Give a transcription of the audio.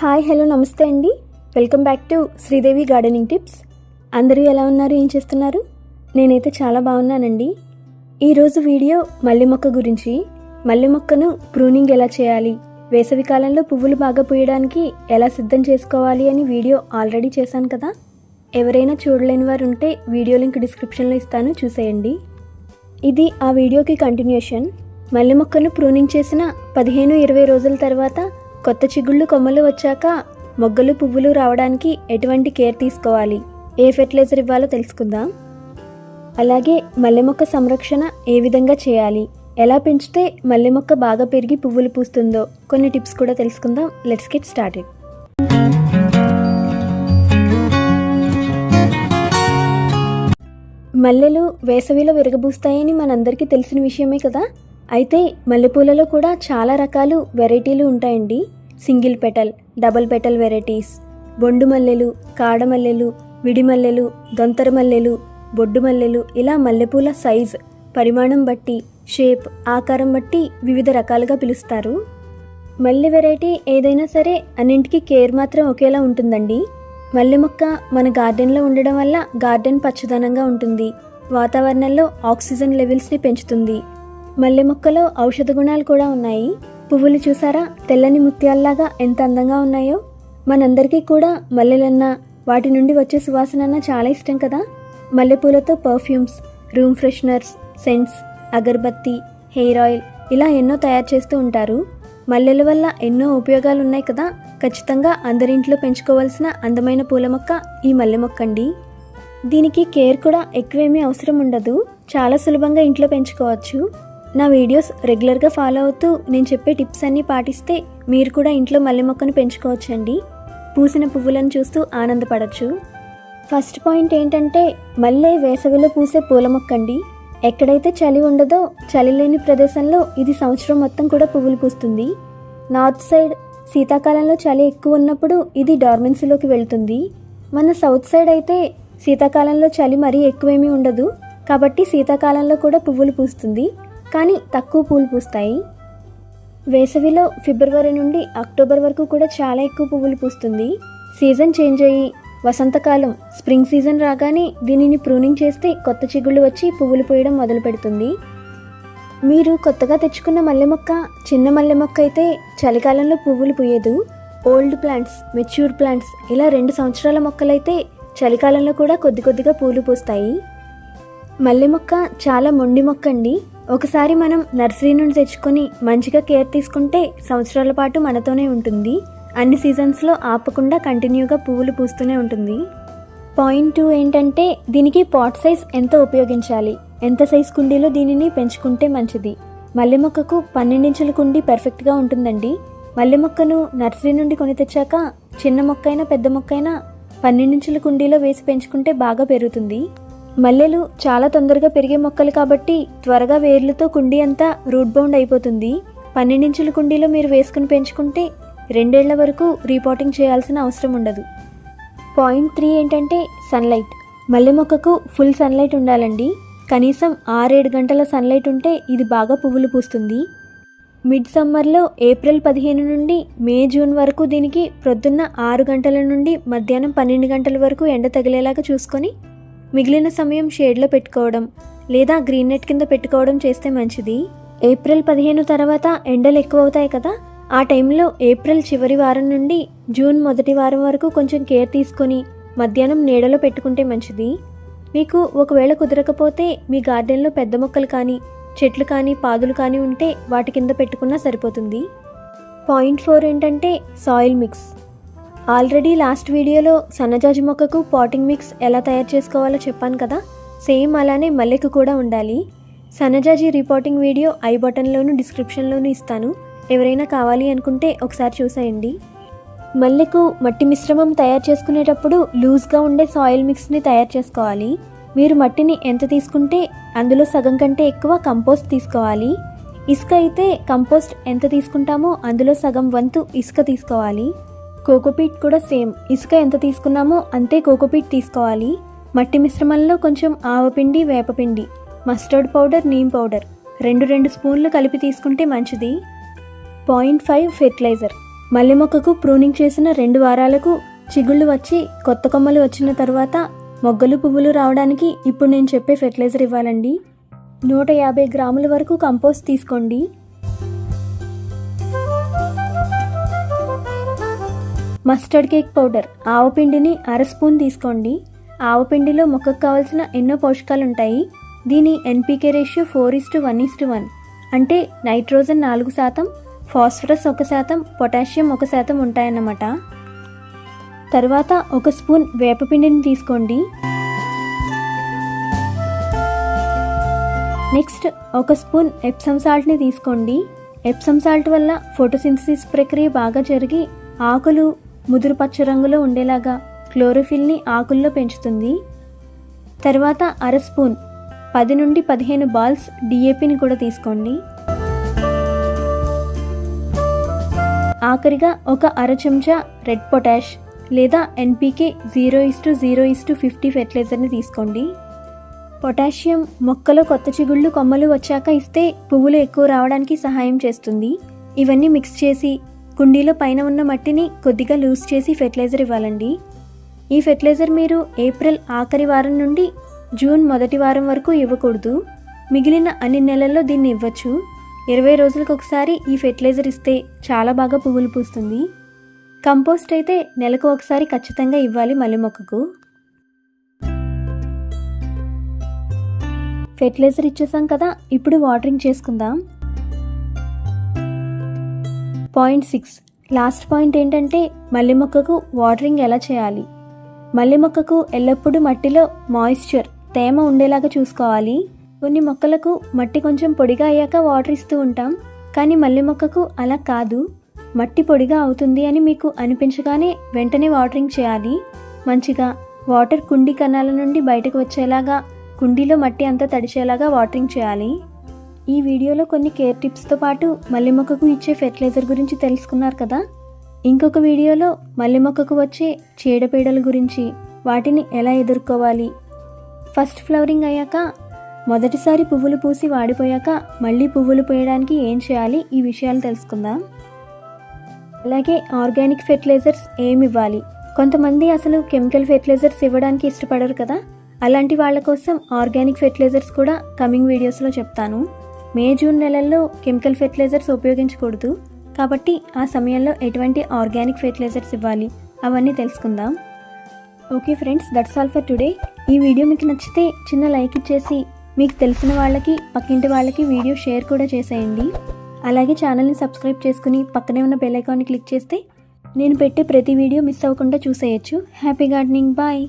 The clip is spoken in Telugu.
హాయ్ హలో నమస్తే అండి. Welcome back to Sridevi gardening tips. అందరూ ఎలా ఉన్నారు? ఏం చేస్తున్నారు? నేనైతే చాలా బాగున్నానండి. ఈరోజు వీడియో మల్లె మొక్క గురించి. మల్లె మొక్కను ప్రూనింగ్ ఎలా చేయాలి? వేసవి కాలంలో పువ్వులు బాగా పూయడానికి ఎలా సిద్ధం చేసుకోవాలి అని వీడియో ఆల్రెడీ చేశాను కదా? ఎవరైనా చూడలేని వారు ఉంటే వీడియో లింక్ డిస్క్రిప్షన్లో ఇస్తాను చూసేయండి. ఇది ఆ వీడియోకి కంటిన్యూషన్. మల్లె మొక్కను ప్రూనింగ్ చేసిన పదిహేను ఇరవై రోజుల తర్వాత కొత్త చిగుళ్ళు కొమ్మలు వచ్చాక మొగ్గలు పువ్వులు రావడానికి ఎటువంటి కేర్ తీసుకోవాలి? ఏ ఫెర్టిలైజర్ ఇవ్వాలో తెలుసుకుందాం. అలాగే మల్లె మొక్క సంరక్షణ ఏ విధంగా చేయాలి? ఎలా పెంచితే మల్లె మొక్క బాగా పెరిగి పువ్వులు పూస్తుందో కొన్ని టిప్స్ కూడా తెలుసుకుందాం. Let's get started. మల్లెలు వేసవిలో విరగబూస్తాయని మనందరికీ తెలిసిన విషయమే కదా? అయితే మల్లెపూలలో కూడా చాలా రకాలు వెరైటీలు ఉంటాయండి. Single petal double petal varieties. బొండు మల్లెలు కాడ మల్లెలు విడి మల్లెలు దొంతర మల్లెలు బొడ్డు మల్లెలు ఇలా మల్లెపూల సైజ్ పరిమాణం బట్టి షేప్ ఆకారం బట్టి వివిధ రకాలుగా పిలుస్తారు. మల్లె వెరైటీ ఏదైనా సరే అన్నింటికి కేర్ మాత్రం ఒకేలా ఉంటుందండి. మల్లె మొక్క మన గార్డెన్లో ఉండడం వల్ల గార్డెన్ పచ్చదనంగా ఉంటుంది. వాతావరణంలో ఆక్సిజన్ లెవెల్స్ని పెంచుతుంది. మల్లె మొక్కలో ఔషధ గుణాలు కూడా ఉన్నాయి. పువ్వులు చూసారా? తెల్లని ముత్యాల్లాగా ఎంత అందంగా ఉన్నాయో. మనందరికీ కూడా మల్లెలన్నా వాటి నుండి వచ్చే సువాసన చాలా ఇష్టం కదా. మల్లెపూలతో పర్ఫ్యూమ్స్ రూమ్ ఫ్రెషనర్స్ సెంట్స్ అగరబత్తి హెయిర్ ఆయిల్ ఇలా ఎన్నో తయారు చేస్తూ ఉంటారు. మల్లెల వల్ల ఎన్నో ఉపయోగాలు ఉన్నాయి కదా. ఖచ్చితంగా అందరింట్లో పెంచుకోవాల్సిన అందమైన పూల మొక్క ఈ మల్లె మొక్క అండి దీనికి కేర్ కూడా ఎక్కువేమీ అవసరం ఉండదు. చాలా సులభంగా ఇంట్లో పెంచుకోవచ్చు. నా వీడియోస్ రెగ్యులర్గా ఫాలో అవుతూ నేను చెప్పే టిప్స్ అన్నీ పాటిస్తే మీరు కూడా ఇంట్లో మల్లె మొక్కను పెంచుకోవచ్చండి. పూసిన పువ్వులను చూస్తూ ఆనందపడచ్చు. ఫస్ట్ పాయింట్ ఏంటంటే మల్లె వేసవిలో పూసే పూల మొక్క అండి ఎక్కడైతే చలి ఉండదో చలి లేని ప్రదేశంలో ఇది సంవత్సరం మొత్తం కూడా పువ్వులు పూస్తుంది. నార్త్ సైడ్ శీతాకాలంలో చలి ఎక్కువ ఉన్నప్పుడు ఇది డార్మెన్సీలోకి వెళ్తుంది. మన సౌత్ సైడ్ అయితే శీతాకాలంలో చలి మరీ ఎక్కువేమీ ఉండదు. కాబట్టి శీతాకాలంలో కూడా పువ్వులు పూస్తుంది. కానీ తక్కువ పూలు పూస్తాయి. వేసవిలో ఫిబ్రవరి నుండి అక్టోబర్ వరకు కూడా చాలా ఎక్కువ పువ్వులు పూస్తుంది. సీజన్ చేంజ్ అయ్యి వసంతకాలం స్ప్రింగ్ సీజన్ రాగానే దీనిని ప్రూనింగ్ చేస్తే కొత్త చిగుళ్ళు వచ్చి పువ్వులు పూయడం మొదలు పెడుతుంది. మీరు కొత్తగా తెచ్చుకున్న మల్లె మొక్క చిన్న మల్లె మొక్క అయితే చలికాలంలో పువ్వులు పూయదు. ఓల్డ్ ప్లాంట్స్ మెచ్యూర్ ప్లాంట్స్ ఇలా రెండు సంవత్సరాల మొక్కలైతే చలికాలంలో కూడా కొద్ది కొద్దిగా పూలు పూస్తాయి. మల్లె మొక్క చాలా మొండి మొక్క అండి ఒకసారి మనం నర్సరీ నుండి తెచ్చుకొని మంచిగా కేర్ తీసుకుంటే సంవత్సరాల పాటు మనతోనే ఉంటుంది. అన్ని సీజన్స్లో ఆపకుండా కంటిన్యూగా పువ్వులు పూస్తూనే ఉంటుంది. పాయింట్ టూ ఏంటంటే దీనికి పాట్ సైజ్ ఎంత ఉపయోగించాలి? ఎంత సైజ్ కుండీలో దీనిని పెంచుకుంటే మంచిది? మల్లె మొక్కకు పన్నెండించుల కుండీ పర్ఫెక్ట్గా ఉంటుందండి. మల్లె మొక్కను నర్సరీ నుండి కొని తెచ్చాక చిన్న మొక్కైనా పెద్ద మొక్కైనా పన్నెండించుల కుండీలో వేసి పెంచుకుంటే బాగా పెరుగుతుంది. మల్లెలు చాలా తొందరగా పెరిగే మొక్కలు కాబట్టి త్వరగా వేర్లతో కుండీ అంతా రూట్ బౌండ్ అయిపోతుంది. పన్నెండించుల కుండీలో మీరు వేసుకుని పెంచుకుంటే రెండేళ్ళ వరకు రీపోటింగ్ చేయాల్సిన అవసరం ఉండదు. పాయింట్ త్రీ ఏంటంటే సన్లైట్. మల్లె మొక్కకు ఫుల్ సన్లైట్ ఉండాలండి. కనీసం ఆరేడు గంటల సన్లైట్ ఉంటే ఇది బాగా పువ్వులు పూస్తుంది. మిడ్ సమ్మర్లో ఏప్రిల్ పదిహేను నుండి మే జూన్ వరకు దీనికి ప్రొద్దున్న ఆరు గంటల నుండి మధ్యాహ్నం పన్నెండు గంటల వరకు ఎండ తగిలేలాగా చూసుకొని మిగిలిన సమయం షేడ్లో పెట్టుకోవడం లేదా గ్రీన్ నెట్ కింద పెట్టుకోవడం చేస్తే మంచిది. ఏప్రిల్ పదిహేను తర్వాత ఎండలు ఎక్కువ అవుతాయి కదా ఆ టైంలో ఏప్రిల్ చివరి వారం నుండి జూన్ మొదటి వారం వరకు కొంచెం కేర్ తీసుకొని మధ్యాహ్నం నీడలో పెట్టుకుంటే మంచిది. మీకు ఒకవేళ కుదరకపోతే మీ గార్డెన్లో పెద్ద మొక్కలు కానీ చెట్లు కానీ పాదులు కానీ ఉంటే వాటి కింద పెట్టుకున్నా సరిపోతుంది. పాయింట్ ఫోర్ ఏంటంటే సాయిల్ మిక్స్. ఆల్రెడీ లాస్ట్ వీడియోలో సన్నజాజి మొక్కకు పాటింగ్ మిక్స్ ఎలా తయారు చేసుకోవాలో చెప్పాను కదా? సేమ్ అలానే మల్లెకు కూడా ఉండాలి. సన్నజాజి రిపోర్టింగ్ వీడియో ఐ బటన్లోను డిస్క్రిప్షన్లోను ఇస్తాను. ఎవరైనా కావాలి అనుకుంటే ఒకసారి చూసేయండి. మల్లెకు మట్టి మిశ్రమం తయారు చేసుకునేటప్పుడు లూజ్గా ఉండే సాయిల్ మిక్స్ని తయారు చేసుకోవాలి. మీరు మట్టిని ఎంత తీసుకుంటే అందులో సగం కంటే ఎక్కువ కంపోస్ట్ తీసుకోవాలి. ఇసుక అయితే కంపోస్ట్ ఎంత తీసుకుంటామో అందులో సగం వంతు ఇసుక తీసుకోవాలి. కోకోపీట్ కూడా సేమ్. ఇసుక ఎంత తీసుకున్నామో అంతే కోకోపీట్ తీసుకోవాలి. మట్టి మిశ్రమంలో కొంచెం ఆవపిండి వేపపిండి మస్టర్డ్ పౌడర్ నీమ్ పౌడర్ రెండు రెండు స్పూన్లు కలిపి తీసుకుంటే మంచిది. Point five fertiliser. మల్లె మొక్కకు ప్రూనింగ్ చేసిన రెండు వారాలకు చిగుళ్ళు వచ్చి కొత్త కొమ్మలు వచ్చిన తర్వాత మొగ్గలు పువ్వులు రావడానికి ఇప్పుడు నేను చెప్పే ఫెర్టిలైజర్ ఇవ్వాలండి. నూట యాభై గ్రాముల వరకు కంపోస్ట్ తీసుకోండి. Mustard cake powder. ఆవపిండిని అర స్పూన్ తీసుకోండి. ఆవపిండిలో మొక్కకు కావాల్సిన ఎన్నో పోషకాలు ఉంటాయి దీని NPK ratio four is to one is to one అంటే నైట్రోజన్ నాలుగు శాతం ఫాస్ఫరస్ ఒక శాతం పొటాషియం ఒక శాతం ఉంటాయన్నమాట. తర్వాత ఒక స్పూన్ వేపపిండిని తీసుకోండి. నెక్స్ట్ ఒక స్పూన్ ఎప్సమ్ సాల్ట్ని తీసుకోండి. ఎప్సమ్ సాల్ట్ వల్ల ఫోటోసింథసిస్ ప్రక్రియ బాగా జరిగి ఆకులు ముదురు పచ్చ రంగులో ఉండేలాగా క్లోరోఫిల్ని ఆకుల్లో పెంచుతుంది. తర్వాత అర స్పూన్ పది నుండి పదిహేను బాల్స్ డిఏపిని కూడా తీసుకోండి. ఆఖరిగా ఒక అర చెంచా రెడ్ పొటాష్ లేదా NPK zero is to zero is to fifty ఫెర్టిలైజర్ని తీసుకోండి. పొటాషియం మొక్కలో కొత్త చిగుళ్ళు కొమ్మలు వచ్చాక ఇస్తే పువ్వులు ఎక్కువ రావడానికి సహాయం చేస్తుంది. ఇవన్నీ మిక్స్ చేసి కుండీలో పైన ఉన్న మట్టిని కొద్దిగా లూజ్ చేసి ఫెర్టిలైజర్ ఇవ్వాలండి. ఈ ఫెర్టిలైజర్ మీరు ఏప్రిల్ ఆఖరి వారం నుండి జూన్ మొదటి వారం వరకు ఇవ్వకూడదు. మిగిలిన అన్ని నెలల్లో దీన్ని ఇవ్వచ్చు. ఇరవై రోజులకు ఒకసారి ఈ ఫెర్టిలైజర్ ఇస్తే చాలా బాగా పువ్వులు పూస్తుంది. కంపోస్ట్ అయితే నెలకు ఒకసారి ఖచ్చితంగా ఇవ్వాలి మల్లె మొక్కకు. ఫెర్టిలైజర్ ఇచ్చేసాం కదా ఇప్పుడు వాటరింగ్ చేసుకుందాం. Point six. లాస్ట్ పాయింట్ ఏంటంటే మల్లె మొక్కకు వాటరింగ్ ఎలా చేయాలి? మల్లె మొక్కకు ఎల్లప్పుడూ మట్టిలో మాయిశ్చర్ తేమ ఉండేలాగా చూసుకోవాలి. కొన్ని మొక్కలకు మట్టి కొంచెం పొడిగా అయ్యాక వాటర్ ఇస్తూ ఉంటాం. కానీ మల్లె మొక్కకు అలా కాదు. మట్టి పొడిగా అవుతుంది అని మీకు అనిపించగానే వెంటనే వాటరింగ్ చేయాలి. మంచిగా వాటర్ కుండి కణాల నుండి బయటకు వచ్చేలాగా కుండీలో మట్టి అంతా తడిచేలాగా వాటరింగ్ చేయాలి. ఈ వీడియోలో కొన్ని కేర్ టిప్స్తో పాటు మల్లె మొక్కకు ఇచ్చే ఫెర్టిలైజర్ గురించి తెలుసుకున్నారు కదా? ఇంకొక వీడియోలో మల్లె మొక్కకు వచ్చే చీడపీడల గురించి వాటిని ఎలా ఎదుర్కోవాలి? ఫస్ట్ ఫ్లవరింగ్ అయ్యాక మొదటిసారి పువ్వులు పూసి వాడిపోయాక మళ్ళీ పువ్వులు పోయడానికి ఏం చేయాలి? ఈ విషయాలు తెలుసుకుందాం. అలాగే ఆర్గానిక్ ఫెర్టిలైజర్స్ ఏమి ఇవ్వాలి? కొంతమంది అసలు కెమికల్ ఫెర్టిలైజర్స్ ఇవ్వడానికి ఇష్టపడరు కదా? అలాంటి వాళ్ళ కోసం ఆర్గానిక్ ఫెర్టిలైజర్స్ కూడా కమింగ్ వీడియోస్లో చెప్తాను. మే జూన్ నెలల్లో కెమికల్ ఫెర్టిలైజర్స్ ఉపయోగించకూడదు. కాబట్టి ఆ సమయంలో ఎటువంటి ఆర్గానిక్ ఫెర్టిలైజర్స్ ఇవ్వాలి? అవన్నీ తెలుసుకుందాం. Okay friends that's all for today. ఈ వీడియో మీకు నచ్చితే చిన్న లైక్ ఇచ్చేసి మీకు తెలిసిన వాళ్ళకి పక్కింటి వాళ్ళకి వీడియో షేర్ కూడా చేసేయండి. అలాగే ఛానల్ని సబ్స్క్రైబ్ చేసుకుని పక్కనే ఉన్న బెల్ ఐకాన్ని క్లిక్ చేస్తే నేను పెట్టే ప్రతి వీడియో మిస్ అవ్వకుండా చూసేయచ్చు. Happy gardening. బాయ్.